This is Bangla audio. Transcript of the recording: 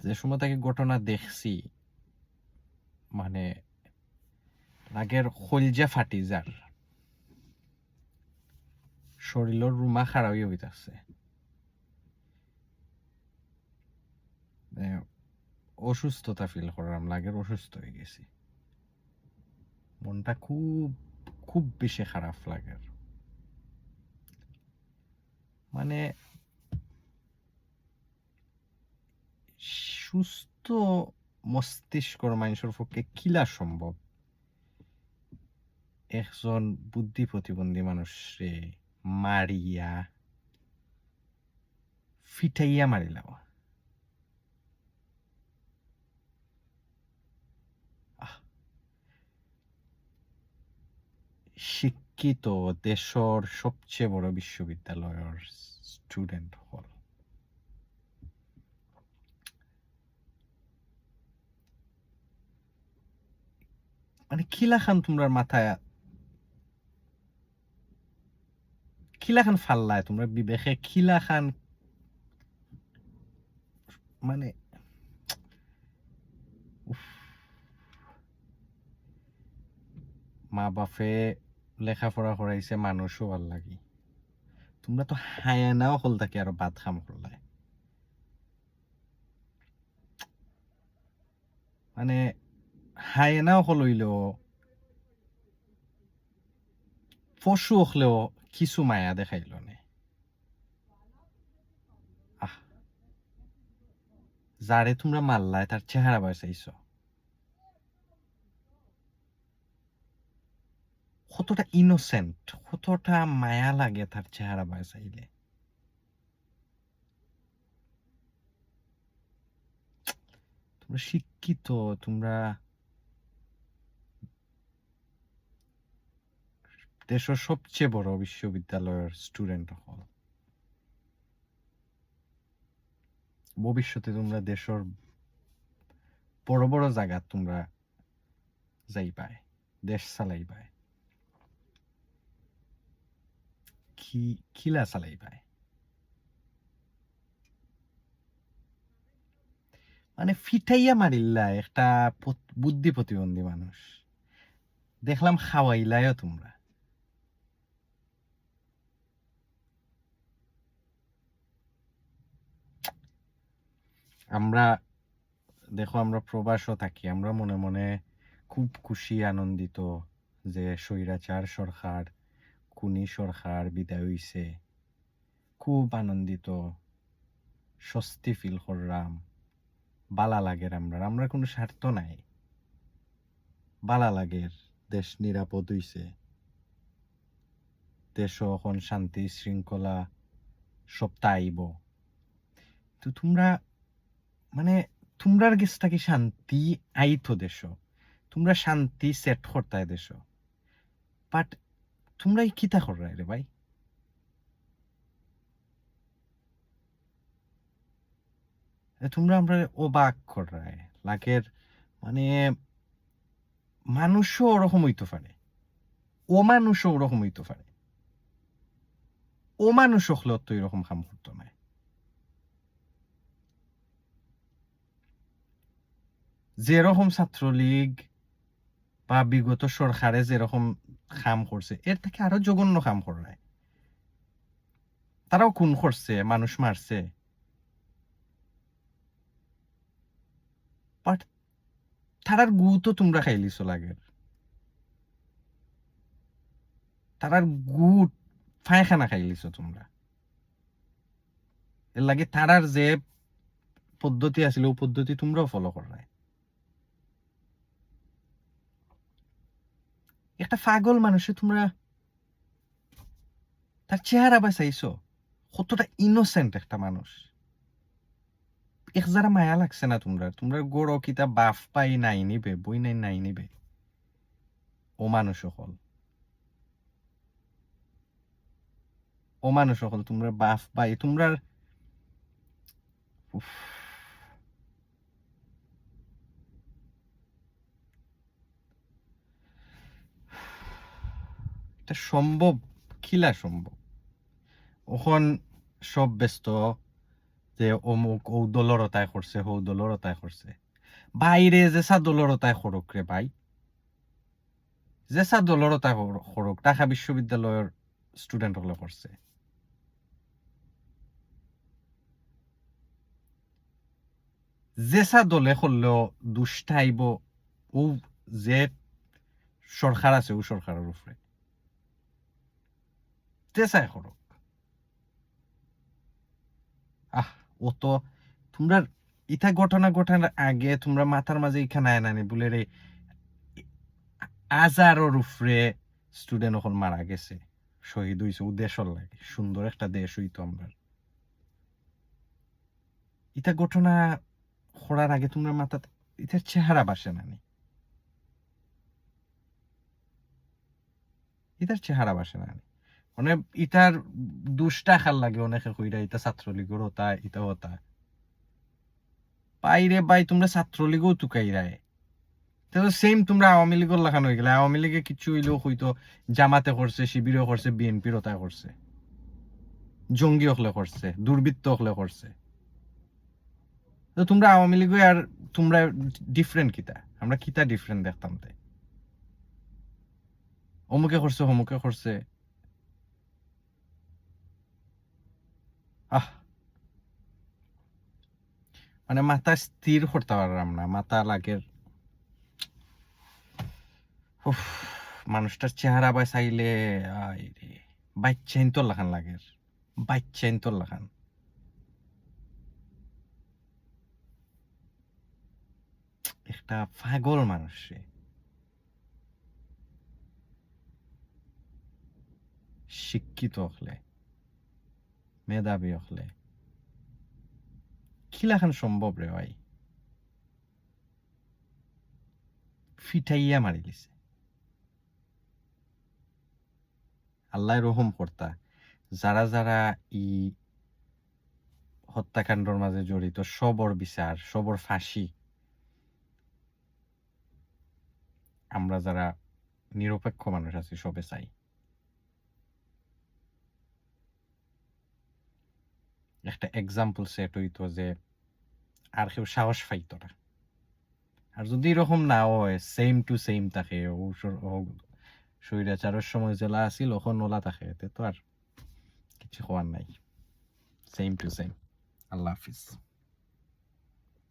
যে সময় তাকে ঘটনা দেখছি মানে লাগের খলজা ফাটি যার শরীরের রুমা খারাপ হয়ে হইতাছে অসুস্থতা ফিল করলাম লাগের অসুস্থ হয়ে গেছি। মনটা খুব খুব বেশি খারাপ লাগে মানে সুস্থ মস্তিষ্কর মানুষের পক্ষে কিলা সম্ভব একজন বুদ্ধি প্রতিবন্ধী মানুষরে মারিয়া, ফিটাইয়া মারিলাম। শিক্ষিত দেশর সবচেয়ে বড় বিশ্ববিদ্যালয়ের স্টুডেন্ট হল মানে কিলাখান তোমরা মাথায় কিলাখান ফাল্লায় তোমরা বিবেকে কিলাখান মানে মা বাপে লেখাপড়া করাইছে, মানুষও ভালো লাগি। তোমরা তো হায়ানাও হল থাকে আর বাদ খাম মানে হায়নাও হলইলেও, পশু হলেও কিছু মায়া দেখাইল যারে তোমরা মারলায় তার চেহারা বাঁচাইছ। কতটা ইনোসেন্ট কতটা মায়া লাগে তার চেহারা বাঁচাইলে। তোমরা শিক্ষিত, তোমরা দেশের সবচেয়ে বড় বিশ্ববিদ্যালয়ের স্টুডেন্ট হল ভবিষ্যতে তোমরা দেশের বড় বড় জায়গা তোমরা যাইবাই, দেশ চালাইবাই। কি, খিলা চালাইবাই। মানে ফিটাইয়া মারিল্লা একটা বুদ্ধি প্রতিবন্ধী মানুষ। দেখলাম খাওয়াইলাইও তোমরা। আমরা, দেখো আমরা প্রবাসও থাকি, আমরা মনে মনে খুব খুশি, আনন্দিত যে স্বৈরাচার সরকার কুনি সরকার বিদায় হইছে। খুব আনন্দিত, স্বস্তি ফিল করলাম, বালা লাগের আমরা আমরা কোনো স্বার্থ নাই। বালা লাগের দেশ নিরাপদ হইছে। দেশ এখন শান্তি, শৃঙ্খলা সবটা আইব তো তোমরা মানে তোমরার গেছটা কি শান্তি আইতো দেশ? তোমরা শান্তি সেট করতায় দেশ। বাট তোমরা কিতা করাই রে ভাই? তোমরা আমরা অবাক করায় লাগের মানে মানুষও ওরকম হইতে পারে। ও মানুষও ওরকম হইতে পারে। ও মানুষ হলেও তো এরকম কাম করতো না যেরকম ছাত্রলীগ বা বিগত সরকারে যেরকম কাম করছে, এর থেকে আরও জঘন্য কাম করায় তারাও খুন করছে, মানুষ মারছে। তারার গু তো তোমরা খাইলিছো লাগের। তারার গু ফায়খানা খাইলিছো তোমরা। এর লাগে তারার যে পদ্ধতি আছিল ও পদ্ধতি তোমরাও ফলো করায় একটা পাগল মানুষে তোমরা তার চেহারা বাঁচাইছো। কতটা ইনোসেন্ট একটা মানুষ। এক যারা মায়া লাগছে না তোমরা তোমরা গোড় কিতা বাফ পাই নাই নিবে, বই নাই নাই নিবে। ও মানুষ সকল। ও মানুষ সকল তোমরা বাফ পাই। তোমরা উফ। এটা সম্ভব? খিলা সম্ভব? ওখন সব ব্যস্ত যে অমুক ও দলরতায় করছে হৌ দলরতায় করছে বাইরে যেসা দলরতায় করুক রে ভাই যেসা দলরতায় করুক ঢাকা বিশ্ববিদ্যালয়ের স্টুডেন্ট হলে করছে যেসা দলে করলেও দুষ্টাইব ও যে সরকার আছে ও সরকারের উপরে যেসাই করুক আহ, ও তো তোমরা ইটা ঘটনা ঘটানোর আগে তোমরা মাথার মাঝে এখানে আয় নানি বলে রে উপরে স্টুডেন্ট মারা গেছে। শহীদ হইছে ও দেশর লাগে, সুন্দর একটা দেশ হইতো আমরা। ইটা ঘটনা করার আগে তোমরা মাথা ইটার চেহারা বাসে নানি ইটার চেহারা বাসে নানি মানে ইটার দুষ্টা লাগে অনেকে কইরা, ইটা হতা ইটা হতা। বাই তোমরা ছাত্রলীগও সেম তোমরা আওয়ামী হয়ে গেলে, আওয়ামী লীগে কিছু হইলেও জামাতে করছে শিবিরও করছে, বিএনপির ওটা করছে। জঙ্গি হলে করছে, দুর্বৃত্ত হলে করছে। তো তোমরা আওয়ামী লীগে আর তোমরা ডিফারেন্ট কিতা? আমরা কিতা ডিফারেন্ট দেখতাম তাই? অমুকে করছে অমুকে করছে। আহ। মানে মাথা স্থির করতে পারলাম না, মাথা লাগের মানুষটার চেহারা বাই চাইলে বাচ্চাইন তোর লাখান লাগের বাচ্চাইন তোর লাখান। একটা পাগল মানুষ শিক্ষিত হলে। মেধাবী হলে। খিলাখান সম্ভব রে ভাই? ফিটাইয়া মারি দিছে আল্লাহ রহম কর্তা, যারা যারা ই হত্যাকাণ্ডর মাঝে জড়িত, সবর বিচার, সবর ফাঁসি, আমরা যারা নিরপেক্ষ মানুষ আছি, সবে চাই। একটা এক্সাম্পল সেট হইতো যে আর কেউ সাহস পাইতো না। আর যদি এরকম না হয় সেম টু সেম থাকে স্বৈরাচারের সময় জেলা আছিল, ওখন ওলা থাকে তো আর কিছু হওয়ার নাই। Same to same Allah Hafiz.